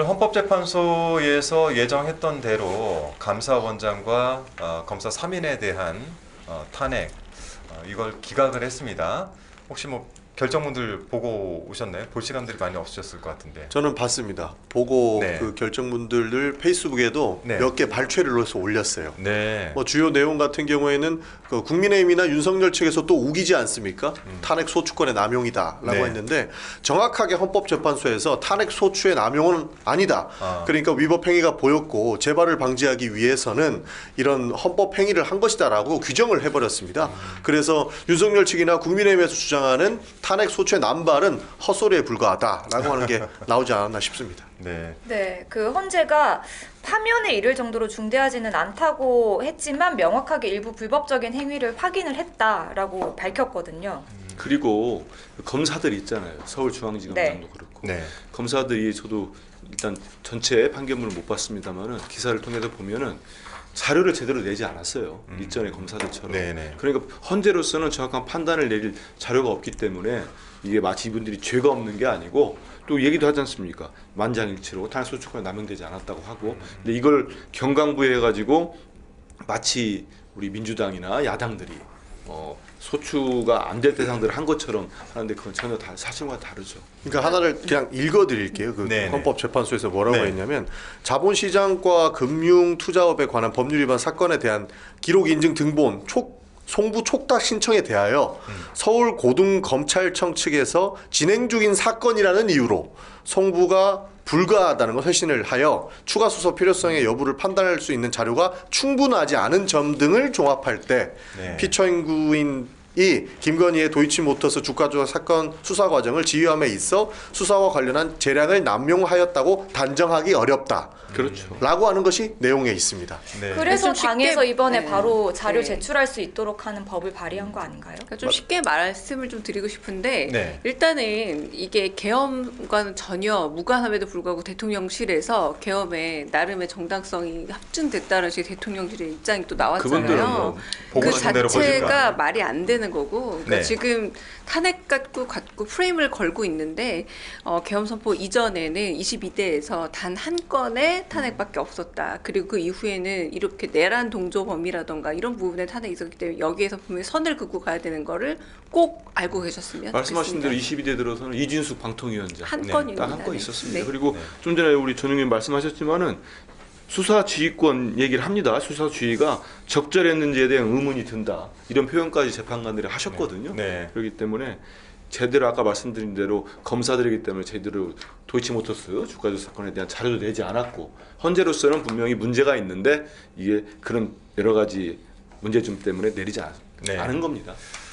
오늘 헌법재판소에서 예정했던 대로 감사원장과 어, 검사 3인에 대한 어, 탄핵 어, 이걸 기각을 했습니다. 혹시 뭐 결정문들 보고 오셨나요? 볼 시간들이 많이 없으셨을 것 같은데. 저는 봤습니다. 보고 네. 그 결정문들을 페이스북에도 네. 몇개 발췌를 해서 올렸어요. 네. 뭐 주요 내용 같은 경우에는 그 국민의힘이나 윤석열 측에서 또 우기지 않습니까? 탄핵 소추권의 남용이다라고 음. 네. 했는데 정확하게 헌법재판소에서 탄핵 소추의 남용은 아니다. 아. 그러니까 위법 행위가 보였고 재발을 방지하기 위해서는 이런 헌법 행위를 한 것이다라고 규정을 해버렸습니다. 음. 그래서 윤석열 측이나 국민의힘에서 주장하는 탄핵 소추의 남발은 헛소리에 불과하다라고 하는 게 나오지 않았나 싶습니다. 네. 네, 그 헌재가 파면에 이를 정도로 중대하지는 않다고 했지만 명확하게 일부 불법적인 행위를 확인을 했다라고 밝혔거든요. 그리고 검사들 있잖아요. 네. 서울중앙지검장도 그렇고 네. 검사들이 저도 일단 전체 판결문을 못 봤습니다만은 기사를 통해서 보면은 자료를 제대로 내지 않았어요. 음. 일전의 검사들처럼. 네네. 그러니까 헌재로서는 정확한 판단을 내릴 자료가 없기 때문에 이게 마치 이분들이 죄가 없는 게 아니고 또 얘기도 하지 않습니까? 만장일치로 탄소축권이 남용되지 않았다고 하고 근데 이걸 경강부에 해가지고 마치 우리 민주당이나 야당들이 어, 소추가 안 될 대상들을 한 것처럼 하는데 그건 전혀 다 사실과 다르죠. 그러니까 하나를 그냥 읽어드릴게요. 그 네네. 헌법재판소에서 뭐라고 네. 했냐면 자본시장과 금융투자업에 관한 법률 위반 사건에 대한 기록 인증 등본 촉 송부 촉탁 신청에 대하여 서울 고등검찰청 측에서 진행 중인 사건이라는 이유로 송부가 불가하다는 것 회신을 하여 추가 수사 필요성의 여부를 판단할 수 있는 자료가 충분하지 않은 점 등을 종합할 때 네. 피처 인구인 이 김건희의 도이치모터스 주가 조작 사건 수사 과정을 지휘함에 있어 수사와 관련한 재량을 남용하였다고 단정하기 어렵다. 그렇죠. 라고 하는 것이 내용에 있습니다. 네. 그래서 당에서 이번에 네. 바로 자료 네. 제출할 수 있도록 하는 법을 발의한 거 아닌가요? 그러니까 좀 쉽게 말씀을 좀 드리고 싶은데 네. 일단은 이게 계엄과는 전혀 무관함에도 불구하고 대통령실에서 계엄에 나름의 정당성이 합증됐다는 식의 대통령실의 입장이 또 그분들은 뭐 나왔잖아요. 보고 그 싶은 대로 자체가. 말이 안 되는 거고 그러니까 네. 지금 탄핵 갖고 갖고 프레임을 걸고 있는데 어, 계엄 선포 이전에는 22대에서 단 한 건의 탄핵밖에 없었다. 그리고 그 이후에는 이렇게 내란 동조 범위라던가 이런 부분에 탄핵이 있었기 때문에 여기에서 보면 선을 긋고 가야 되는 거를 꼭 알고 계셨으면 말씀하신 좋겠습니다. 대로 22대 들어서는 이진숙 방통위원장 한 네, 건입니다. 딱한건 네. 있었습니다. 네. 그리고 네. 좀 전에 우리 전용님 말씀하셨지만은 수사 지휘권 얘기를 합니다. 수사 지휘가 적절했는지에 대한 의문이 든다. 이런 표현까지 재판관들이 하셨거든요. 네. 그렇기 때문에 제대로 아까 말씀드린 대로 검사들이기 때문에 제대로 도이치모터스 주가조 사건에 대한 자료도 내지 않았고 헌재로서는 분명히 문제가 있는데 이게 그런 여러 가지 문제점 때문에 내리지 않, 네. 않은 겁니다.